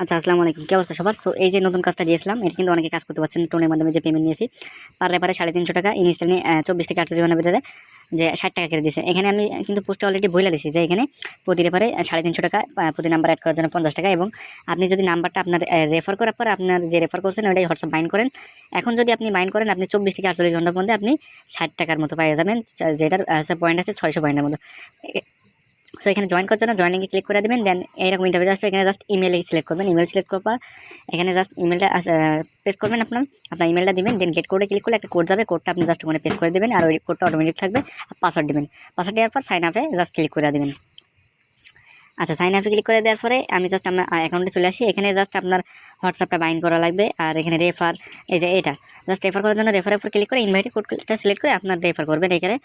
আচ্ছা আসসালামু আলাইকুম কি অবস্থা সবার? সো এই যে নতুন কাজটা দিয়েছিলাম এটা কিন্তু অনেকে কাজ করতে পারছেন টোনের মাধ্যমে যে পেমেন্ট নিয়েছি পারলে পারে সাড়ে তিনশো টাকা ইনস্টল নিয়ে চব্বিশ থেকে আটচল্লিশ ঘণ্টার ভিতরে যে ষাট টাকা কেটে দিয়েছে। এখানে আমি কিন্তু পোস্টে অলরেডি বইলা দিছি যে এখানে প্রতি রেফারে সাড়ে তিনশো টাকা প্রতি নাম্বার অ্যাড করার জন্য পঞ্চাশ টাকা এবং আপনি যদি নাম্বারটা আপনার রেফার করার পর আপনার যে রেফার করছেন, ওইটাই হোয়াটসঅ্যাপ বাইন করেন। এখন যদি আপনি বাইন করেন, আপনি চব্বিশ থেকে আটচল্লিশ ঘণ্টার মধ্যে আপনি ষাট টাকার মতো পেয়ে যাবেন। যেটার পয়েন্ট আছে ছয়শো পয়েন্টের মতো। সো এখানে জয়েন করার জন্য জয়েনিংয়ে ক্লিক করে দেবেন দেন এইরকম ইন্টারভিউ আসবে, এখানে জাস্ট ইমেল সিলেক্ট করবেন ইমেল সিলেক্ট করার এখানে জাস্ট ইমেলটা পেস্ট করবেন আপনার আপনার ইমেলটা দিবেন দেন গেট কোডে ক্লিক করলে একটা কোড যাবে কোডটা আপনি জাস্ট ওখানে পেস্ট করে দেবেন, আর ওই কোডটা অটোমেটিক থাকবে পাসওয়ার্ড দেবেন। পাসওয়ার্ড দেওয়ার পর সাইন আপে জাস্ট ক্লিক করে দেবেন। আচ্ছা সাইন আপে ক্লিক করে দেওয়ার পরে আমি জাস্ট আমার অ্যাকাউন্টে চলে আসি, এখানে জাস্ট আপনার হোয়াটসঅ্যাপটা বাইন করা লাগবে, আর এখানে রেফার এই যে এটা জাস্ট রেফার করার জন্য রেফারের উপর ক্লিক করে ইনভাইটে কোডটা সিলেক্ট করে আপনার রেফার করবেন এখানে।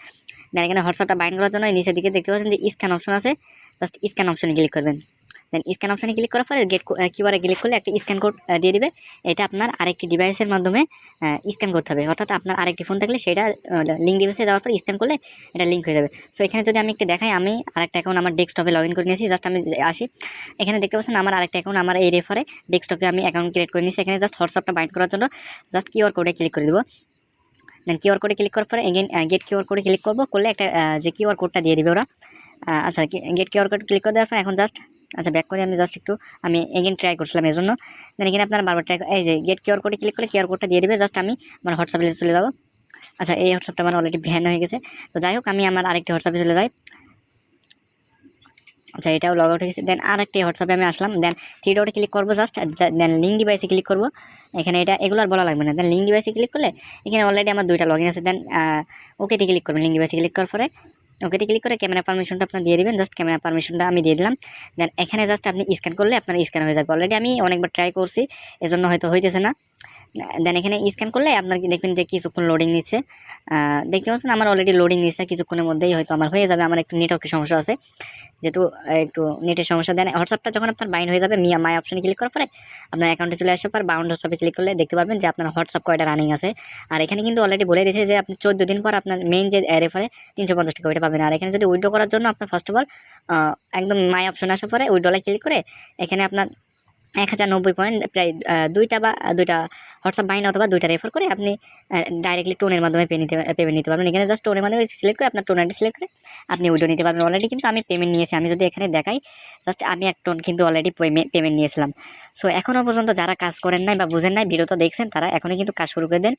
দেন এখানে হোয়াটসঅ্যাপটা বাইন্ড করার জন্য নিচের দিকে দেখতে পাচ্ছেন যে স্ক্যান অপশন আছে। জাস্ট স্ক্যান অপশনে ক্লিক করবেন। দেন স্ক্যান অপশনে ক্লিক করার পরে গেট কিউআরে ক্লিক করলে একটা স্ক্যান কোড দিয়ে দিবে। এটা আপনার আরেকটি ডিভাইসের মাধ্যমে স্ক্যান করতে হবে। অর্থাৎ আপনার আরেকটি ফোন থাকলে সেটা লিঙ্ক ডিভাইসে যাওয়ার পর স্ক্যান করলে এটা লিঙ্ক হয়ে যাবে। সো এখানে যদি আমি একটু দেখাই, আমি আরেকটা অ্যাকাউন্ট আমার ডেস্কটপে লগ ইন করে নিয়েছি। জাস্ট আমি আসি। এখানে দেখতে পাচ্ছেন আমার আরেকটা অ্যাকাউন্ট আমার এই রেফারে ডেস্কটপে আমি অ্যাকাউন্ট ক্রিয়েট করে নিয়েছি। এখানে জাস্ট হোয়াটসঅ্যাপটা বাইন্ড করার জন্য জাস্ট কিউআর কোডে ক্লিক করে দেবো। দেন কিউআর কোডে ক্লিক করার পরে এগেন গেট কিউআর কোডে ক্লিক করব। করলে একটা যে কিউআর কোডটা দিয়ে দেবে ওরা। আচ্ছা গেট কিউআর কোড ক্লিক করে দেওয়ার পর এখন জাস্ট আচ্ছা ব্যাক করে আমি জাস্ট একটু, আমি এগেন ট্রাই করছিলাম এই জন্য দেন এখানে আপনারা বারবার ট্রাই এই যে গেট কিউআর কোডে ক্লিক করলে কিউআর কোডটা দিয়ে দেবে জাস্ট আমি আমার হোয়াটসঅ্যাপে চলে যাব। আচ্ছা এই হোয়াটসঅ্যাপটা আমার অলরেডি ভ্যান হয়ে গেছে। তো যাই হোক, আমি আমার আরেকটি হোয়াটসঅ্যাপে চলে যাই। আচ্ছা এটাও লগ আউট হয়ে গেছে। দেন আর একটি হোয়াটসঅ্যাপে আমি আসলাম। দেন থ্রি ডটে ক্লিক করব জাস্ট দেন লিঙ্ক ডিভাইসে ক্লিক করব। এখানে এটা, এগুলো আর বলা লাগবে না। দেন লিঙ্ক ডিভাইসে ক্লিক করলে এখানে অলরেডি আমার দুইটা লগ ইন আছে দেন ওকেতে ক্লিক করবেন লিঙ্ক ডিভাইসে ক্লিক করার পরে ওকেতে ক্লিক করে ক্যামেরা পারমিশনটা আপনার দিয়ে দিবেন। জাস্ট ক্যামেরা পারমিশনটা আমি দিয়ে দিলাম। দেন এখানে জাস্ট আপনি স্ক্যান করলে আপনার স্ক্যান হয়ে যাবে। অলরেডি আমি অনেকবার ট্রাই করছি। এজন্য হয়তো হইতেছে না। দেন এখানে স্ক্যান করলে আপনার দেখবেন যে কিছুক্ষণ লোডিং নিচ্ছে। দেখতে পাচ্ছেন আমার অলরেডি লোডিং নিচ্ছে কিছুক্ষণের মধ্যেই হয়তো আমার হয়ে যাবে, আমার একটু নেটওয়ার্কের সমস্যা আছে। যেহেতু একটু নেটের সমস্যা দেন হোয়াটসঅ্যাপটা যখন আপনার বাইন্ড হয়ে যাবে মিয়া মাই অপশনে ক্লিক করার পরে আপনার অ্যাকাউন্টে চলে আসার পর বাউন্ড হোয়াটসঅ্যাপে ক্লিক করলে দেখতে পারবেন যে আপনার হোয়াটসঅ্যাপ কয়টা রানিং আছে। আর এখানে কিন্তু অলরেডি বলে দিয়েছে যে আপনি চোদ্দ দিন পর আপনার মেইন যে রেফারে তিনশো পঞ্চাশ টাকা পাবেন। আর এখানে যদি উইড্রো করার জন্য আপনার ফার্স্ট অফ অল একদম মাই অপশন আসার পরে উইড্রোলে ক্লিক করে এখানে আপনার এক হাজার নব্বই পয়েন্ট প্রায় দুইটা বা, দুইটা হোয়াটসঅ্যাপ বাইন অথবা দুইটা রেফার করে আপনি ডাইরেক্টলি টোনের মাধ্যমে পে নিতে পেমেন্ট নিতে পারবেন। এখানে জাস্ট টোনের মাধ্যমে সিলেক্ট করে আপনার টোনারটি সিলেক্ট করে আপনি উইডো নিতে পারবেন। অলরেডি কিন্তু আমি পেমেন্ট নিয়েছি। আমি যদি এখানে দেখাই জাস্ট আমি এক টোন কিন্তু অলরেডি পেমেন্ট নিয়েছিলাম। সো এখনও পর্যন্ত যারা কাজ করেন নাই বা বুঝেন নাই ভিডিওটা দেখছেন, তারা এখনই কিন্তু কাজ শুরু করে দেন।